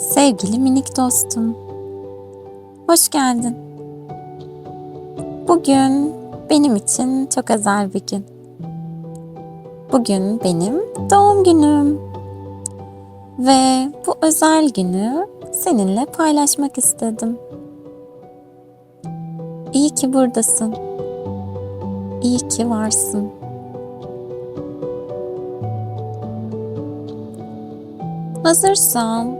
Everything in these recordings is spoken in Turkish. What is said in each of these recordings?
Sevgili minik dostum, hoş geldin. Bugün benim için çok özel bir gün. Bugün benim doğum günüm. Ve bu özel günü seninle paylaşmak istedim. İyi ki buradasın. İyi ki varsın. Hazırsan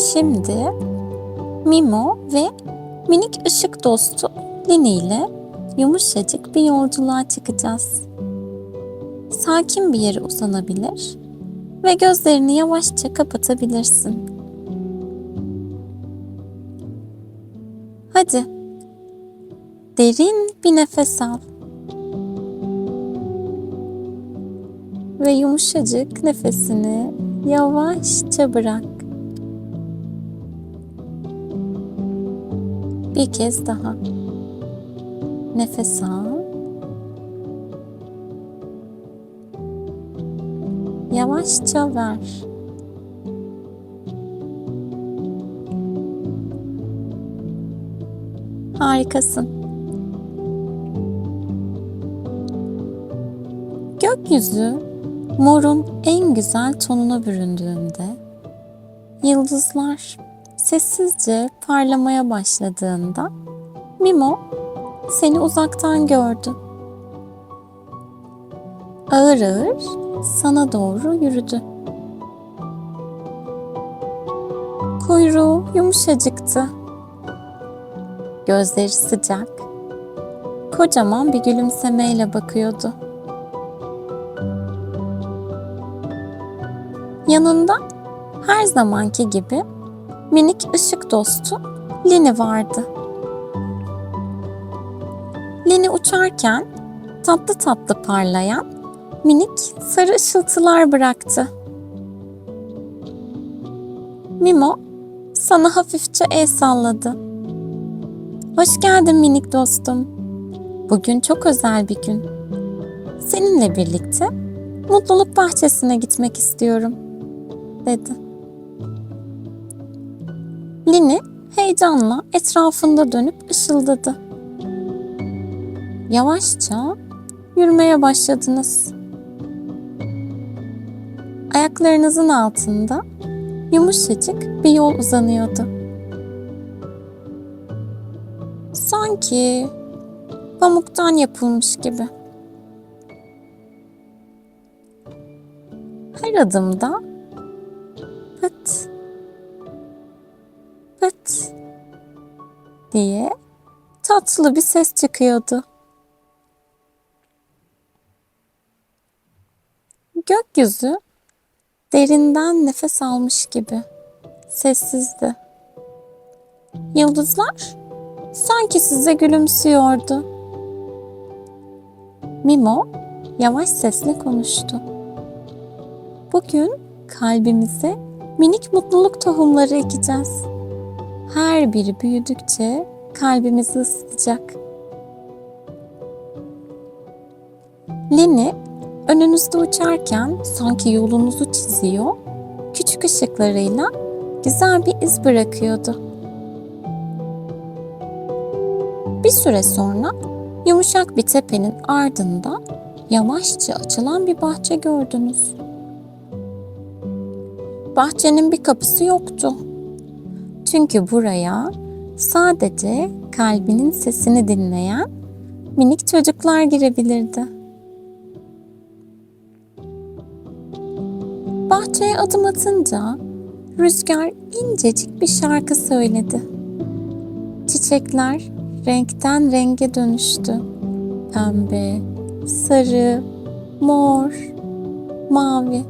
şimdi Mimo ve minik ışık dostu Lini ile yumuşacık bir yolculuğa çıkacağız. Sakin bir yere uzanabilir ve gözlerini yavaşça kapatabilirsin. Hadi. Derin bir nefes al. Ve yumuşacık nefesini yavaşça bırak. Bir kez daha. Nefes al. Yavaşça ver. Harikasın. Gökyüzü morun en güzel tonuna büründüğünde, yıldızlar sessizce parlamaya başladığında Mimo seni uzaktan gördü. Ağır ağır sana doğru yürüdü. Kuyruğu yumuşacıktı. Gözleri sıcak. Kocaman bir gülümsemeyle bakıyordu. Yanında her zamanki gibi minik ışık dostu Lini vardı. Lini uçarken tatlı tatlı parlayan minik sarı ışıltılar bıraktı. Mimo sana hafifçe el salladı. Hoş geldin minik dostum. Bugün çok özel bir gün. Seninle birlikte mutluluk bahçesine gitmek istiyorum, dedi. Lini heyecanla etrafında dönüp ışıldadı. Yavaşça yürümeye başladınız. Ayaklarınızın altında yumuşacık bir yol uzanıyordu. Sanki pamuktan yapılmış gibi. Her adımda diye tatlı bir ses çıkıyordu. Gökyüzü derinden nefes almış gibi sessizdi. Yıldızlar sanki size gülümsüyordu. Mimo yavaş sesle konuştu. Bugün kalbimize minik mutluluk tohumları ekeceğiz. Her biri büyüdükçe kalbimizi ısıtacak. Leni önünüzde uçarken sanki yolunuzu çiziyor, küçük ışıklarıyla güzel bir iz bırakıyordu. Bir süre sonra yumuşak bir tepenin ardında yavaşça açılan bir bahçe gördünüz. Bahçenin bir kapısı yoktu. Çünkü buraya sadece kalbinin sesini dinleyen minik çocuklar girebilirdi. Bahçeye adım atınca rüzgar incecik bir şarkı söyledi. Çiçekler renkten renge dönüştü. Pembe, sarı, mor, mavi.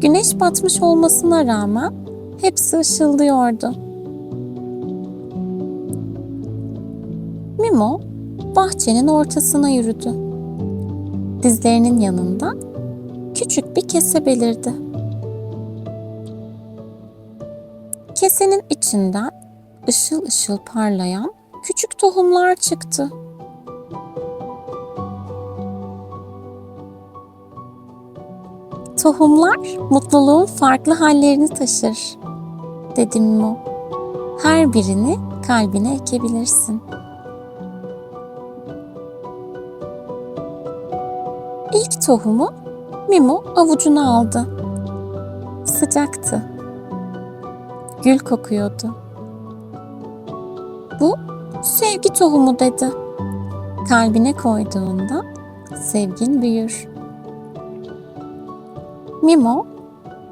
Güneş batmış olmasına rağmen hepsi ışıldıyordu. Mimo bahçenin ortasına yürüdü. Dizlerinin yanında küçük bir kese belirdi. Kesenin içinden ışıl ışıl parlayan küçük tohumlar çıktı. Tohumlar mutluluğun farklı hallerini taşır, dedi Mimo. Her birini kalbine ekebilirsin. İlk tohumu Mimo avucuna aldı. Sıcaktı. Gül kokuyordu. Bu sevgi tohumu dedi. Kalbine koyduğunda sevgin büyür. Mimo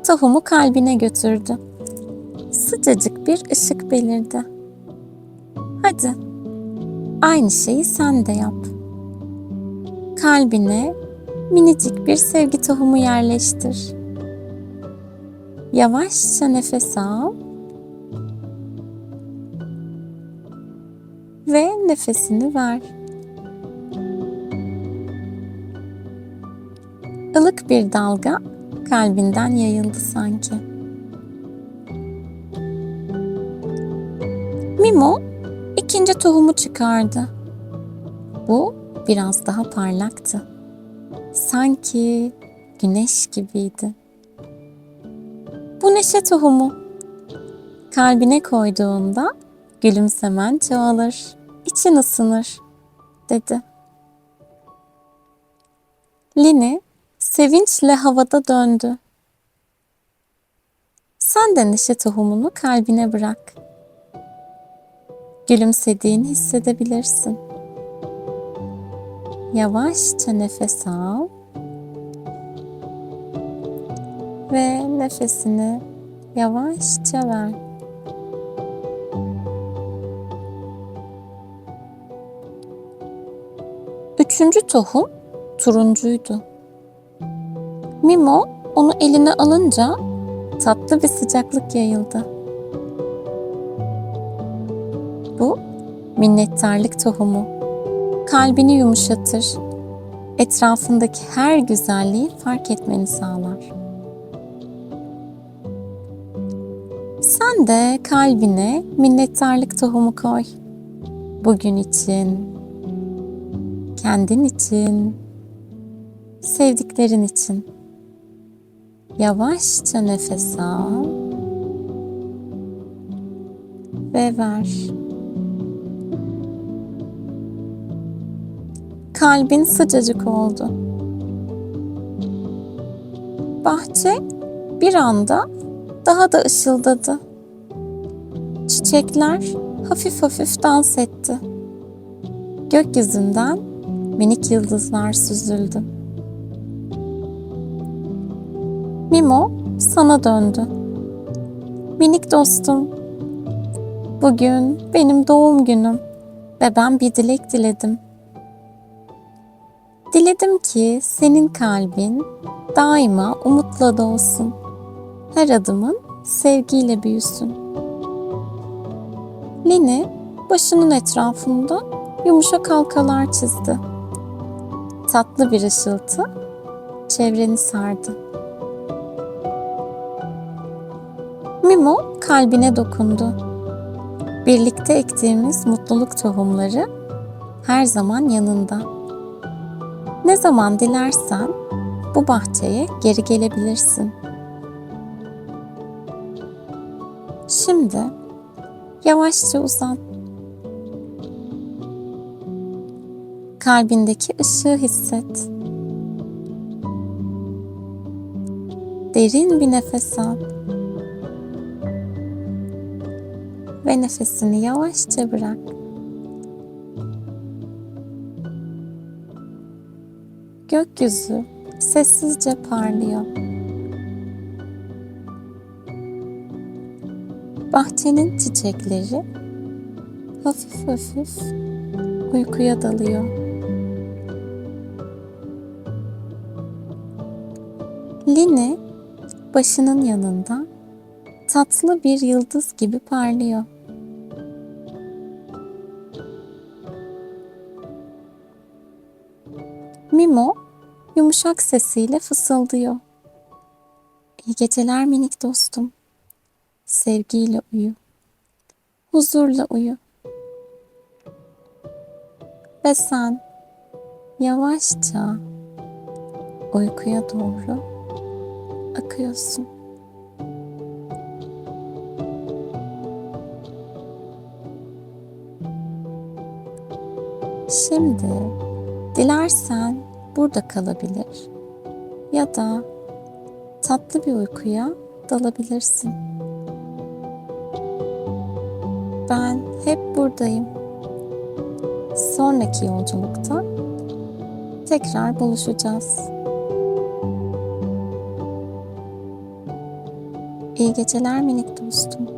tohumu kalbine götürdü. Sıcacık bir ışık belirdi. Hadi aynı şeyi sen de yap. Kalbine minicik bir sevgi tohumu yerleştir. Yavaşça nefes al ve nefesini ver. Ilık bir dalga kalbinden yayıldı sanki. Mimo ikinci tohumu çıkardı. Bu biraz daha parlaktı. Sanki güneş gibiydi. Bu neşe tohumu. Kalbine koyduğunda gülümsemen çoğalır, için ısınır, dedi. Lini sevinçle havada döndü. Sen de neşe tohumunu kalbine bırak. Gülümsediğini hissedebilirsin. Yavaşça nefes al ve nefesini yavaşça ver. Üçüncü tohum turuncuydu. Mimo onu eline alınca tatlı bir sıcaklık yayıldı. Minnettarlık tohumu. Kalbini yumuşatır. Etrafındaki her güzelliği fark etmeni sağlar. Sen de kalbine minnettarlık tohumu koy. Bugün için, kendin için, sevdiklerin için. Yavaşça nefes al ve ver. Kalbin sıcacık oldu. Bahçe bir anda daha da ışıldadı. Çiçekler hafif hafif dans etti. Gökyüzünden minik yıldızlar süzüldü. Mimo sana döndü. Minik dostum, bugün benim doğum günüm ve ben bir dilek diledim. Diledim ki senin kalbin daima umutla dolsun. Her adımın sevgiyle büyüsün. Lini başının etrafında yumuşak halkalar çizdi. Tatlı bir ışıltı çevreni sardı. Mimo kalbine dokundu. Birlikte ektiğimiz mutluluk tohumları her zaman yanında. Ne zaman dilersen bu bahçeye geri gelebilirsin. Şimdi yavaşça uzan. Kalbindeki ışığı hisset. Derin bir nefes al. Ve nefesini yavaşça bırak. Gökyüzü sessizce parlıyor. Bahçenin çiçekleri hafif hafif uykuya dalıyor. Lini başının yanında tatlı bir yıldız gibi parlıyor. Mimo yumuşak sesiyle fısıldıyor. İyi geceler minik dostum. Sevgiyle uyu. Huzurla uyu. Ve sen yavaşça uykuya doğru akıyorsun. Şimdi dilersen burada kalabilir ya da tatlı bir uykuya dalabilirsin. Ben hep buradayım. Sonraki yolculukta tekrar buluşacağız. İyi geceler minik dostum.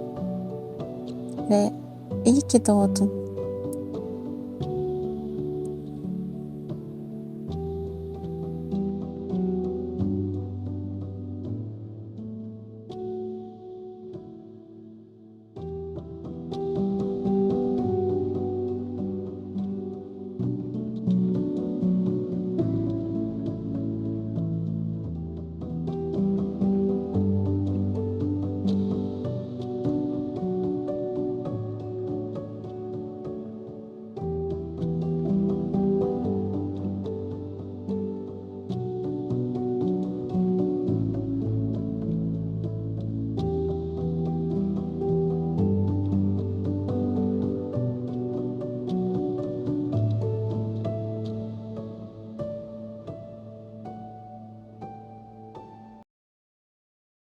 Ve iyi ki doğdun.